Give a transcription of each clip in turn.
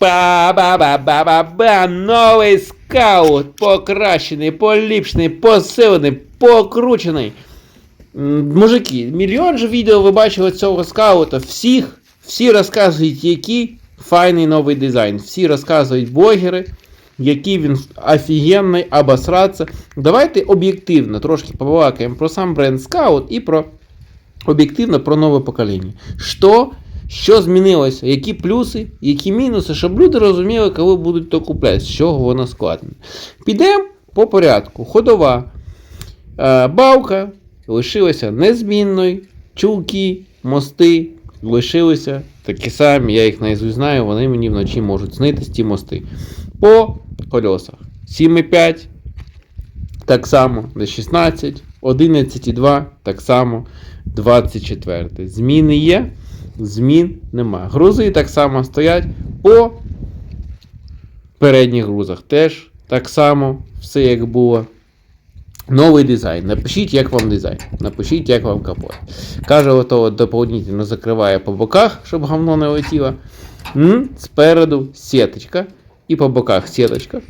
Ба-ба-ба-ба-ба-ба! Новий скаут! Покращений, поліпшений, посилений, покручений. Мужики, мільйон же відео ви бачили цього скаута. Всіх, всі розказують, який файний новий дизайн. Всі розказують блогери, який він офігенний, обосраться. Давайте об'єктивно трошки побалакаємо про сам бренд Scout і про об'єктивно про нове покоління. Що, що змінилося? Які плюси, які мінуси, щоб люди розуміли, коли будуть то купляти, з чого воно складено. Підемо по порядку. Ходова. Е, Балка лишилася незмінною. Чулки, мости лишилися такі самі. Я їх наизусть знаю, вони мені вночі можуть снитись ті мости. По кольосах 7,5, так само до 16, 11,2, так само 24. Зміни є, змін нема. Грузи так само стоять по передніх грузах. Теж так само все як було. Новий дизайн. Напишіть, як вам дизайн. Напишіть, як вам капот. Каже, ото доповнительно закриває по боках, щоб говно не летіло. Спереду сіточка. І по боках сіточка.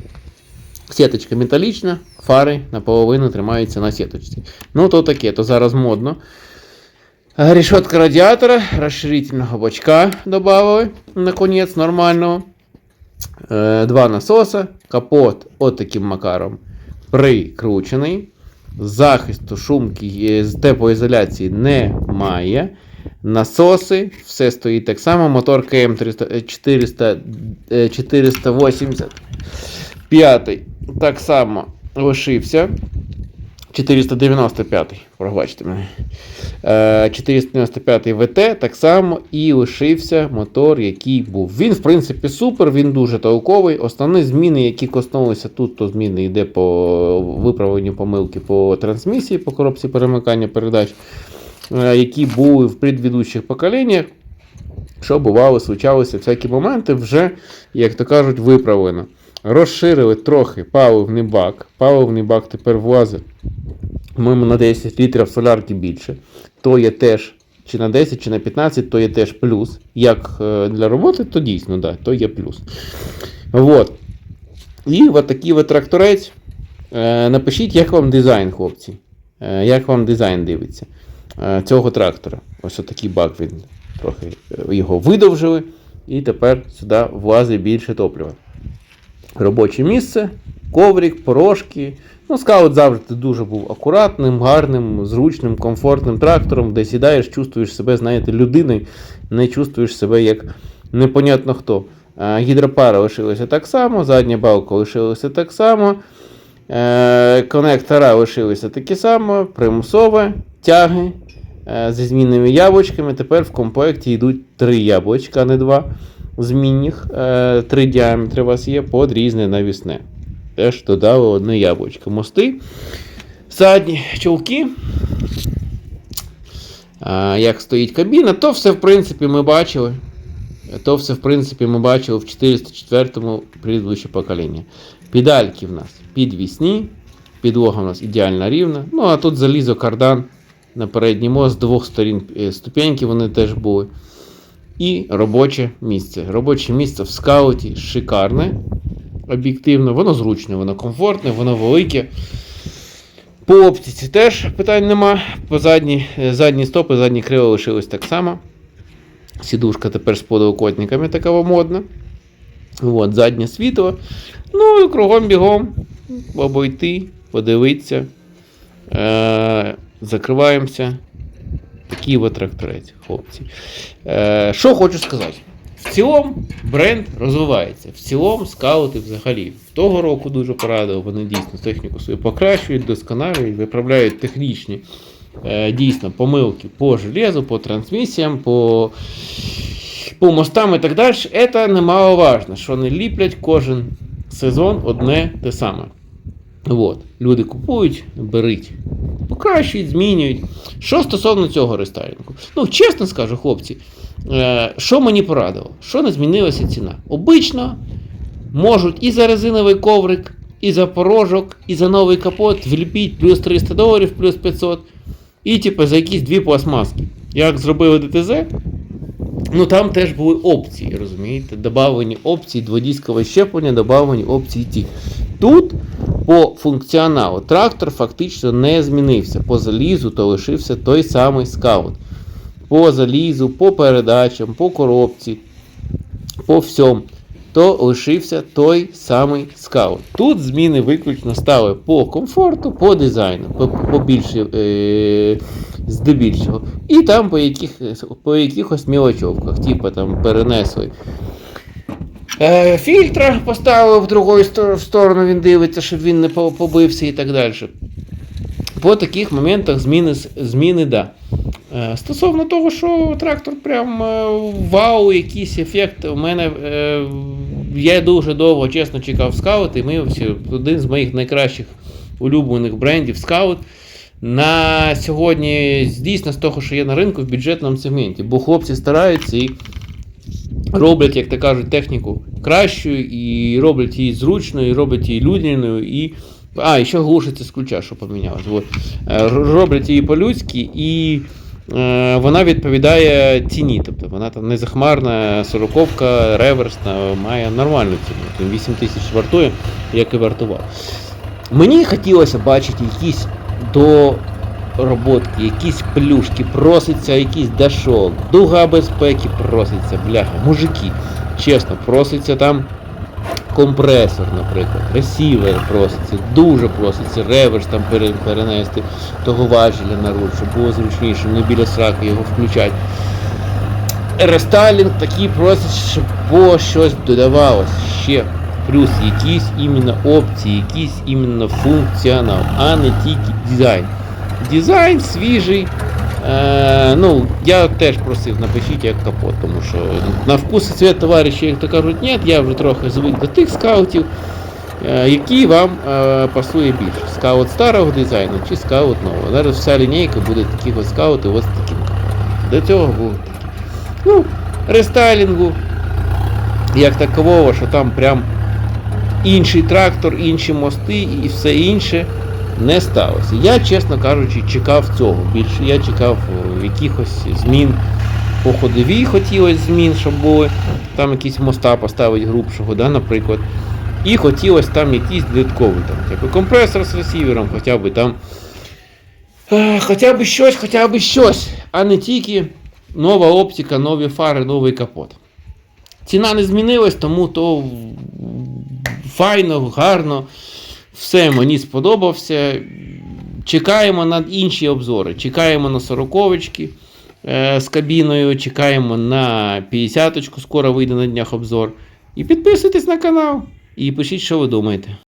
Сіточка металічна, фари наполовину тримаються на сіточці. Ну, то таке, то зараз модно. Решетка радіатора, розширительного бачка додали, наконець, нормального. Е, Два насоса, капот от таким макаром прикручений. Захисту шумки е, з теплоізоляції немає. Насоси, все стоїть так само. Мотор КМ 300, 400, е, 480. П'ятий так само лишився. 495, пробачте мене. Е, 495 ВТ так само і лишився мотор, який був. Він, в принципі, супер, він дуже толковий. Основні зміни, які коснулися тут, то зміни йде по виправленню помилки по трансмісії, по коробці перемикання передач, е, які були в предвідучих поколіннях. Що бувало, случалися всякі моменти, вже, як то кажуть, виправлено. Розширили трохи паливний бак. Паливний бак тепер влазить, по-моєму, на 10 літрів солярки більше. То є теж чи на 10, чи на 15, то є теж плюс. Як е, для роботи, то дійсно, да, то є плюс. Вот. І от такий от тракторець. Е, Напишіть, як вам дизайн, хлопці. Е, Як вам дизайн дивиться цього трактора. Ось отакий бак він трохи е, його видовжили. І тепер сюди влазить більше топлива. Робоче місце, коврик, порошки. Ну, скаут завжди дуже був акуратним, гарним, зручним, комфортним трактором, де сідаєш, чувствуєш себе, знаєте, людиною, не чувствуєш себе як непонятно хто. Е, Гідропара лишилася так само, задня балка лишилася так само. Е, Конектора лишилися такі само, примусове, тяги зі змінними яблучками. Тепер в комплекті йдуть три яблучка, а не два змінних. Е, Три діаметри у вас є под різне навісне. Теж додали одне яблучко. Мости, задні чулки. Як стоїть кабіна, то все, в принципі, ми бачили. То все, в принципі, ми бачили в 404-му предыдущее покоління. Педальки в нас підвісні, підлога в нас ідеально рівна. Ну, а тут залізо кардан на передній мост, з двох сторін е, ступеньки вони теж були. І робоче місце. Робоче місце в скауті шикарне, об'єктивно, воно зручне, воно комфортне, воно велике. По оптиці теж питань нема. По задні, е, задні стопи, задні крила лишились так само. Сідушка тепер з подовокотниками така модна. От, заднє світло. Ну і кругом бігом обойти, подивитися. Е, закриваємося. Такий от тракторець, хлопці. Е, що хочу сказати. В цілому бренд розвивається. В цілому скаути взагалі того року дуже порадив. Вони дійсно техніку свою покращують, досконалюють, виправляють технічні е, дійсно помилки по железу, по трансмісіям, по, по мостам і так далі. Це немаловажно, що вони ліплять кожен сезон одне те саме. От. Люди купують, беруть, покращують, змінюють. Що стосовно цього рестайлінгу? Ну, чесно скажу, хлопці, е, що мені порадило? Що не змінилася ціна? Обично можуть і за резиновий коврик, і за порожок, і за новий капот вліпіть плюс 300 доларів, плюс 500, і типу за якісь дві пластмаски. Як зробили ДТЗ, Ну там теж були опції, розумієте? Добавлені опції дводіскове щеплення, добавлені опції ті. Тут по функціоналу трактор фактично не змінився. По залізу то лишився той самий скаут. По залізу, по передачам, по коробці, по всьому, то лишився той самий скаут. Тут зміни виключно стали по комфорту, по дизайну, по, більше, е, здебільшого. І там по, яких, по якихось мілочовках, типу там перенесли. Е, фільтра поставили в другу сторону, він дивиться, щоб він не побився і так далі. По таких моментах зміни, зміни да. Е, Стосовно того, що трактор прям е, вау, якийсь ефект. У мене я дуже довго чесно чекав скаут, і ми всі один з моїх найкращих улюблених брендів скаут. На сьогодні дійсно з того, що є на ринку в бюджетному сегменті, бо хлопці стараються і роблять, як то кажуть, техніку кращою, і роблять її зручною, і роблять її людяною, і. А, і ще глушиться з ключа, що помінялось. От. Е, Роблять її по-людськи, і е, вона відповідає ціні. Тобто вона там не захмарна, сороковка, реверсна, має нормальну ціну. Там 8 тисяч вартує, як і вартував. Мені хотілося бачити якісь до роботки, якісь плюшки, проситься якийсь дашок, дуга безпеки проситься, бляха, мужики, чесно, проситься там компресор, наприклад, ресівер проситься, дуже проситься, реверс там перенести того важеля на руль, щоб було зручніше, не біля сраки його включати. Рестайлінг такий просить, щоб було щось додавалось ще. Плюс якісь іменно опції, якийсь іменно функціонал, а не тільки дизайн. Дизайн свіжий. Е, ну, я теж просив, напишіть як капот, тому що на вкус і цвет товариші, як то кажуть, ні, я вже трохи звик до тих скаутів, е, які вам е, пасує більше. Скаут старого дизайну чи скаут нового. Зараз вся лінійка буде таких ось скаути ось таким капотом. До цього були такі. Ну, рестайлінгу, як такового, що там прям інший трактор, інші мости і все інше не сталося. Я, чесно кажучи, чекав цього. Більше я чекав якихось змін по ходовій хотілося змін, щоб були там якісь моста поставити грубшого, да, наприклад. І хотілося там якийсь додатковий там, хоча б компресор з ресівером, хоча б там. е, Хоча б щось, хоча б щось, а не тільки нова оптика, нові фари, новий капот. Ціна не змінилась, тому то файно, гарно. Все мені сподобався. Чекаємо на інші обзори. Чекаємо на сороковочки е, з кабіною, чекаємо на 50-очку, скоро вийде на днях обзор. І підписуйтесь на канал. І пишіть, що ви думаєте.